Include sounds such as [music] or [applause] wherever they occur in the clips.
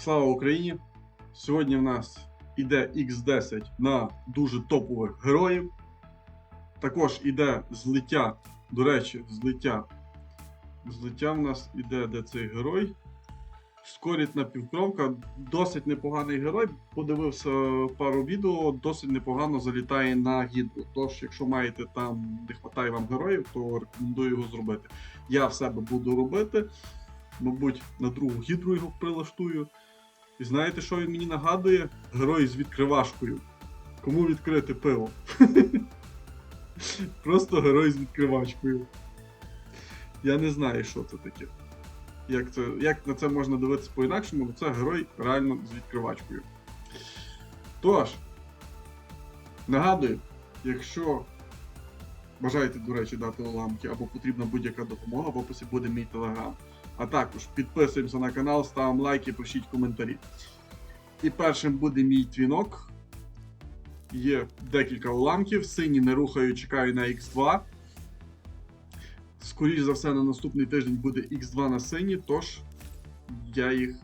Слава Україні! Сьогодні в нас іде X10 на дуже топових героїв. Також іде злиття. До речі, злиття. Злиття в нас іде де цей герой. Скорітна півкромка. Досить непоганий герой. Подивився пару відео, досить непогано залітає на гідру. Тож, якщо маєте там, не вистачає вам героїв, то рекомендую його зробити. Я в себе буду робити. Мабуть, на другу гідру його прилаштую. І знаєте, що він мені нагадує? Герой з відкривашкою. Кому відкрити пиво? [laughs] Просто герой з відкривачкою. Я не знаю, що це таке. Як, це, як на це можна дивитися по-інакшому, але це герой реально з відкривачкою. Тож, нагадую, якщо бажаєте, до речі, дати уламки або потрібна будь-яка допомога, в описі буде мій телеграм. А також підписуємося на канал, ставимо лайки, пишіть коментарі. І першим буде мій твінок. Є декілька уламків. Сині не рухаю, чекаю на X2. Скоріше за все, на наступний тиждень буде X2 на сині, тож я їх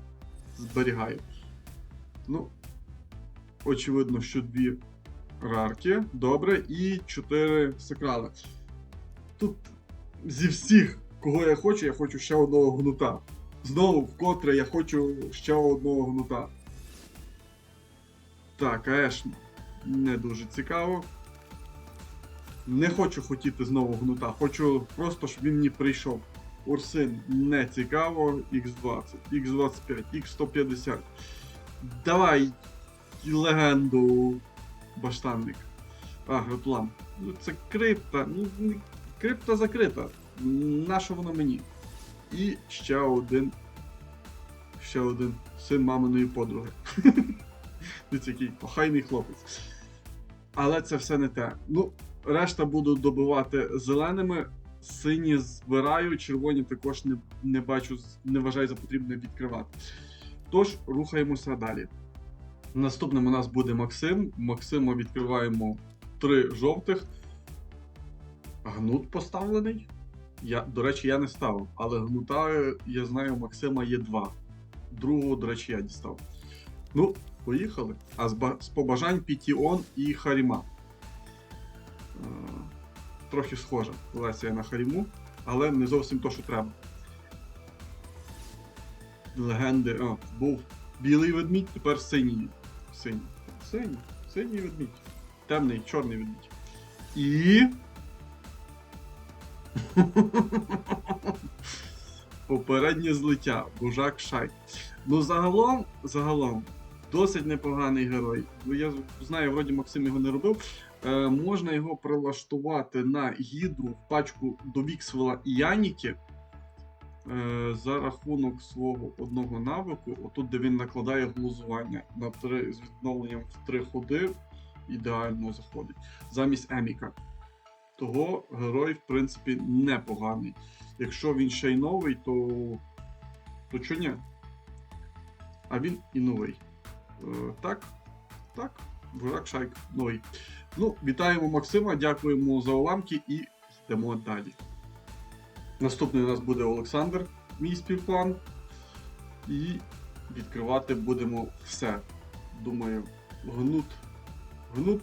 зберігаю. Ну, очевидно, що дві рарки. Добре, і чотири сакрали. Тут зі всіх, кого я хочу, я хочу ще одного гнута. Знову, вкотре я хочу ще одного гнута. Так, Еш не дуже цікаво. Не хочу хотіти знову гнута. Хочу просто, щоб він мені прийшов. Урсин не цікаво. X20, X25, X150. Давай легенду баштанник. А, Граплан. Ну це крипта. Ну, крипта закрита. Нащо воно мені? І ще один. Ще один син маминої подруги. [laughs] Дивіться, який охайний хлопець. Але це все не те. Ну, решта буду добивати зеленими. Сині збираю, червоні також не, не бачу, не вважаю за потрібне відкривати. Тож, рухаємося далі. Наступним у нас буде Максим. Максима відкриваємо три жовтих. Гнут поставлений. Я, до речі, я не ставив, але гнута, е, я знаю, Максима є два. Другого, до речі, я дістав. Ну, поїхали. А з, ба- з побажань Пітіон і Харіма. Е, трохи схожа версія на Харіму, але не зовсім то, що треба. Легенди. О, був білий ведмідь, тепер синій. Синій. Синій. Синій ведмідь. Темний, чорний ведмідь. І. [laughs] Попереднє злиття. Божак Шай. Ну, загалом, загалом, досить непоганий герой. Ну, Я знаю, вроді Максим його не робив. Е, можна його прилаштувати на гідру в пачку до Віксвела і Яніки. Е, за рахунок свого одного навику, отут, де він накладає глузування на три з відновленням в три ходи, ідеально заходить. Замість Еміка. Того герой, в принципі, непоганий. Якщо він ще й новий, то. то чого ні? А він і новий. Е, так, так, Бурак Шайк новий. Ну, вітаємо Максима, дякуємо за уламки і йдемо далі. Наступний у нас буде Олександр, мій співплан. І відкривати будемо все. Думаю, гнут, гнут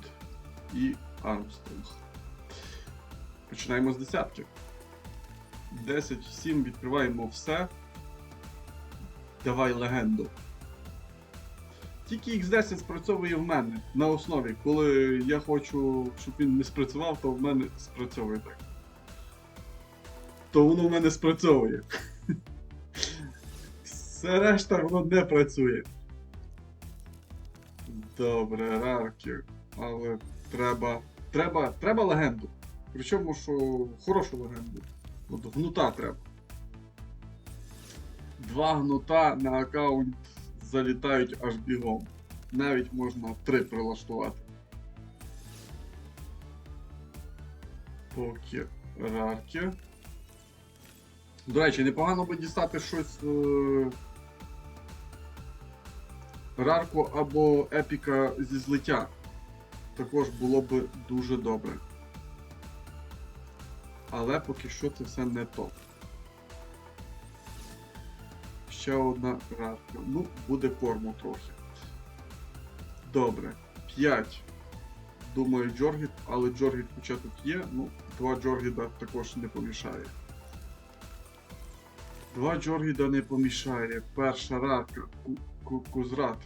і Армстронг. Починаємо з десятки. 10, 7, відкриваємо все. Давай легенду. Тільки X10 спрацьовує в мене на основі. Коли я хочу, щоб він не спрацював, то в мене спрацьовує так. То воно в мене спрацьовує. Все решта воно не працює. Добре, рарки. Але треба. Треба. Треба легенду. Причому, що хорошу легенду. От гнута треба. Два гнута на аккаунт залітають аж бігом. Навіть можна три прилаштувати. Поки рарки. До речі, непогано би дістати щось. Е... Рарку або епіка зі злиття. Також було б дуже добре. Але поки що це все не то. Ще одна рарка. Ну, буде корму трохи. Добре. 5. Думаю, Джоргіт, але Джоргіт хоча тут є. Ну, два Джоргіда також не помішає. Два Джоргіда не помішає. Перша ку- Кузрат.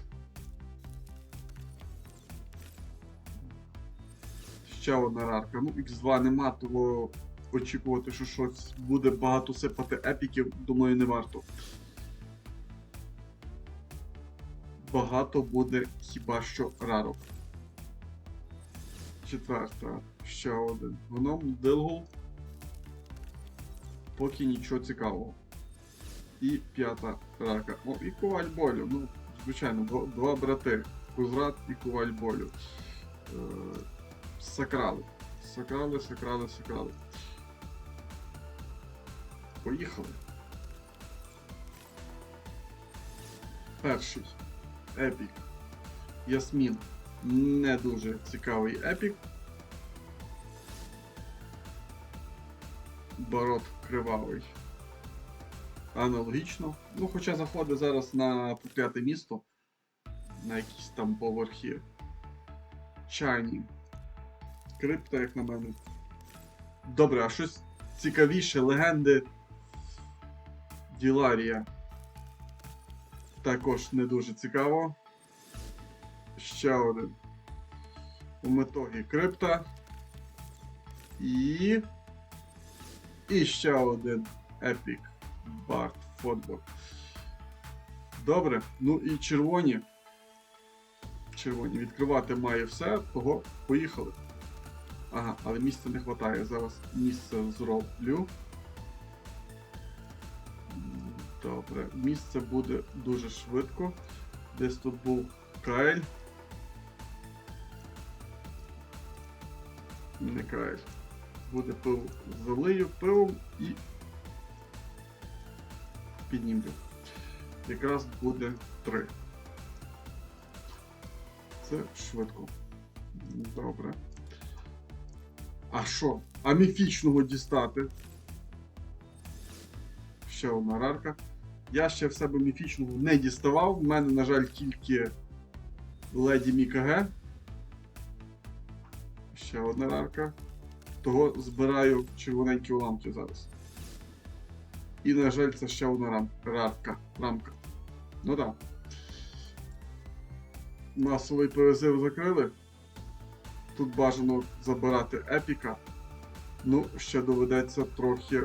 Ще одна рарка. Ну, X2 нема, того очікувати, що щось буде багато сипати епіків, думаю, не варто. Багато буде хіба що рарок. Четверта. Ще один. Гном, Дилгул. Поки нічого цікавого. І п'ята рака. О, і коваль болю. Ну, звичайно, два, брати. Кузрат і коваль болю. Е, сакрали. Сакрали, сакрали, сакрали. Поїхали. Перший. Епік. Ясмін. Не дуже цікавий епік. Барот кривавий. Аналогічно. Ну, хоча заходить зараз на прокляте місто. На якісь там поверхи. Чайні. Крипта, як на мене. Добре, а щось цікавіше, легенди. Діларія. Також не дуже цікаво. Ще один. У метогі крипта. І. І ще один епік. Барт Фотбол. Добре. Ну і червоні. Червоні. Відкривати має все, того поїхали. Ага, але місця не вистачає. Зараз місце зроблю. Добре, місце буде дуже швидко. Десь тут був Каель. Не Каель. Буде пиво залию пивом і піднімлю. Якраз буде 3. Це швидко. Добре. А що? А міфічного дістати? Ще одна рарка. Я ще в себе міфічного не діставав. У мене, на жаль, тільки Леді Мікаге. Ще одна рарка. Того збираю червоненькі уламки зараз. І, на жаль, це ще одна рам... рарка. Рамка. Ну так. Масовий перезив закрили. Тут бажано забирати епіка. Ну, ще доведеться трохи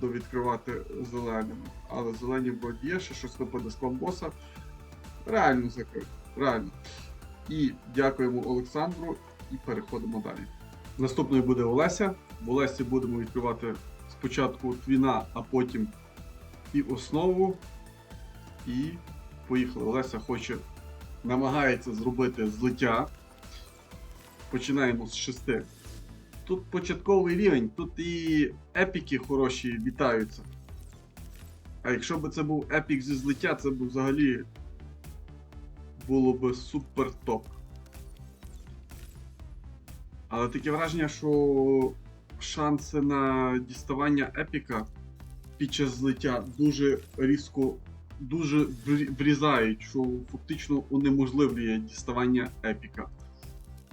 довідкривати зеленими. Але зелені вроді є, ще щось випаде з комбоса. Реально закрив. Реально. І дякуємо Олександру і переходимо далі. Наступною буде Олеся. В Олесі будемо відкривати спочатку твіна, а потім і основу. І поїхали. Олеся хоче, намагається зробити злиття. Починаємо з 6. Тут початковий рівень, тут і епіки хороші вітаються. А якщо б це був епік зі злиття, це б взагалі було б супер топ. Але таке враження, що шанси на діставання епіка під час злиття дуже різко, дуже врізають, що фактично унеможливлює діставання епіка.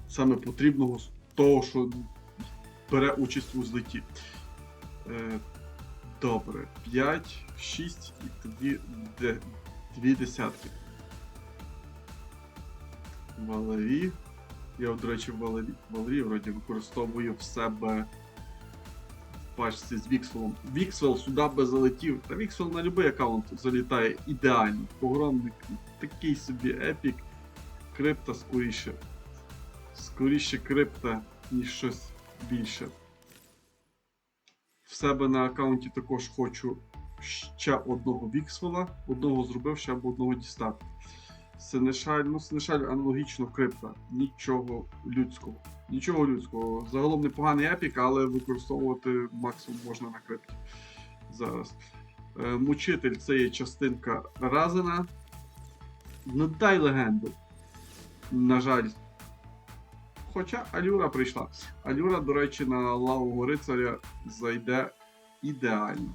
Саме потрібного з того, що бере участь у злитті. Е, добре, 5, 6 і тоді де, дві десятки. Валерій. Я, до речі, Валерій, Валерій вроді використовую в себе в пачці з Віксвелом. Віксвел сюди би залетів. Та Віксвел на будь-який аккаунт залітає ідеально. Погромник такий собі епік. Крипта скоріше. Скоріше крипта, ніж щось більше. В себе на аккаунті також хочу ще одного Віксвела. Одного зробив, ще б одного дістати. Сенешаль, ну Сенешаль аналогічно крипта. Нічого людського. Нічого людського. Загалом непоганий епік, але використовувати максимум можна на крипті. Зараз. Е, Мучитель це є частинка Разена. Ну дай легенду. На жаль. Хоча Алюра прийшла. Алюра, до речі, на лаву рицаря зайде ідеально.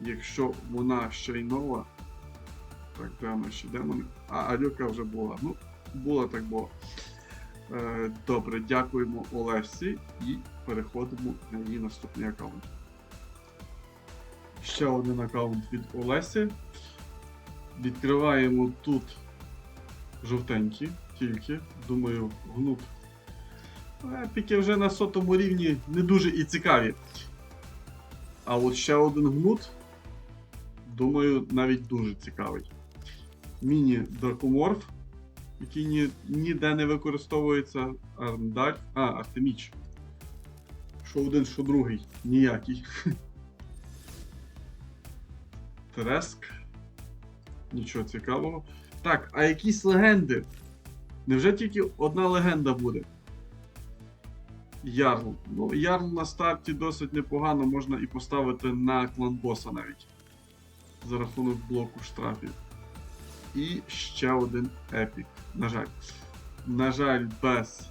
Якщо вона ще й нова, Так, де ще? Де? А, Алюка вже була. Ну, була так було. Е, добре, дякуємо Олесі і переходимо на її наступний аккаунт. Ще один аккаунт від Олесі. Відкриваємо тут жовтенькі, тільки. Думаю, гнут. Епіки вже на сотому рівні не дуже і цікаві. А от ще один гнут, думаю, навіть дуже цікавий. Міні-дракоморф, який ні, ніде не використовується. Армдаль. А, Артеміч. Що один, що другий. Ніякий. [laughs] Треск. Нічого цікавого. Так, а якісь легенди? Невже тільки одна легенда буде? Ярл. Ну, Ярл на старті досить непогано, можна і поставити на клан боса навіть. За рахунок блоку штрафів. І ще один епік. На жаль. На жаль, без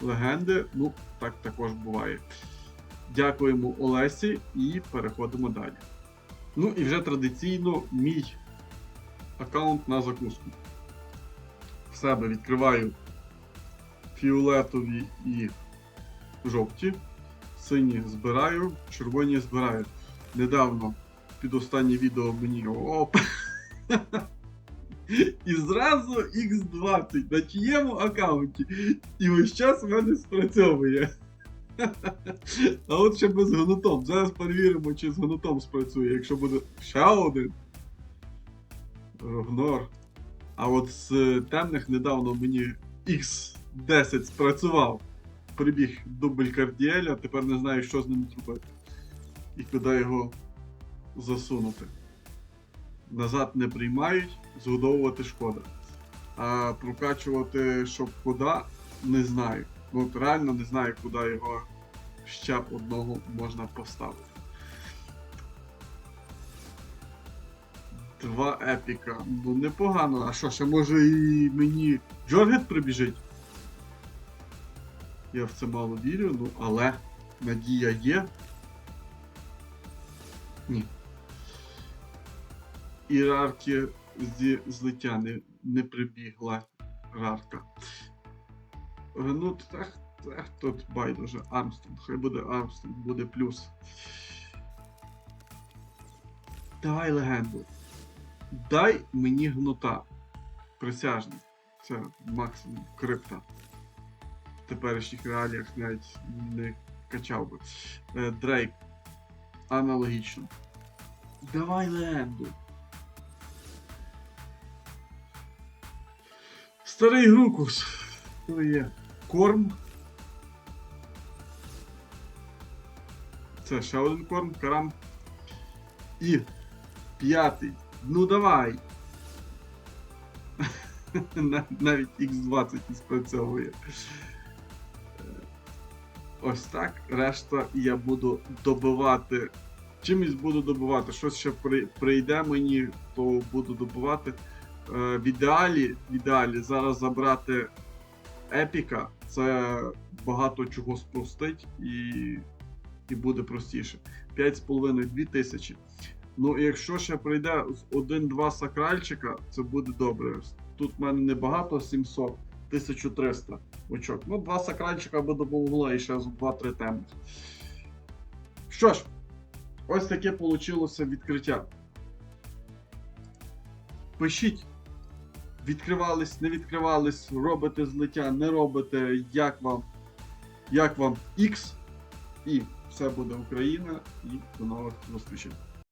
легенди. Ну, так також буває. Дякуємо Олесі і переходимо далі. Ну і вже традиційно мій аккаунт на закуску. В себе відкриваю фіолетові і жовті. Сині збираю, червоні збираю. Недавно під останнє відео мені оп. [laughs] І зразу X20 на чиєму аккаунті. І весь час в мене спрацьовує. [laughs] А от ще без гнутом. Зараз перевіримо, чи з гнутом спрацює, якщо буде ще один. Рогнор. А от з темних недавно мені X10 спрацював. Прибіг дубль Кардіеля, тепер не знаю, що з ним зробити. І куди його засунути. Назад не приймають, згодовувати шкода. А прокачувати, щоб куди, не знаю. Ну от реально не знаю, куди його ще б одного можна поставити. Два епіка. Ну непогано. А що, ще може і мені Джоргет прибіжить? Я в це мало вірю, ну але надія є. Ні. І рарки зі злиття не, не прибігла рарка. Е, Ну, так, так, тут байдуже Армстронг. Хай буде Армстронг, буде плюс. Давай легенду. Дай мені гнута. Присяжний. Це максимум крипта. Теперішніх реаліях навіть не качав би. Е, Дрейк. Аналогічно. Давай легенду. Старий Грукус. Хто є? Корм. Це ще один корм, карам. І п'ятий. Ну давай. [laughs] Навіть X20 не спрацьовує. Ось так. Решта я буду добивати. Чимось буду добивати. Щось ще прийде мені, то буду добивати. Е, В ідеалі, в ідеалі зараз забрати епіка, це багато чого спростить і, і буде простіше. 5,5-2 тисячі. Ну, якщо ще прийде 1-2 сакральчика, це буде добре. Тут в мене небагато, 700, 1300 очок. Ну, 2 сакральчика би допомогло і ще з 2-3 темних. Що ж, ось таке вийшло відкриття. Пишіть, відкривались, не відкривались, робите злиття, не робите, як вам, як вам X. І все буде Україна. І до нових зустрічей.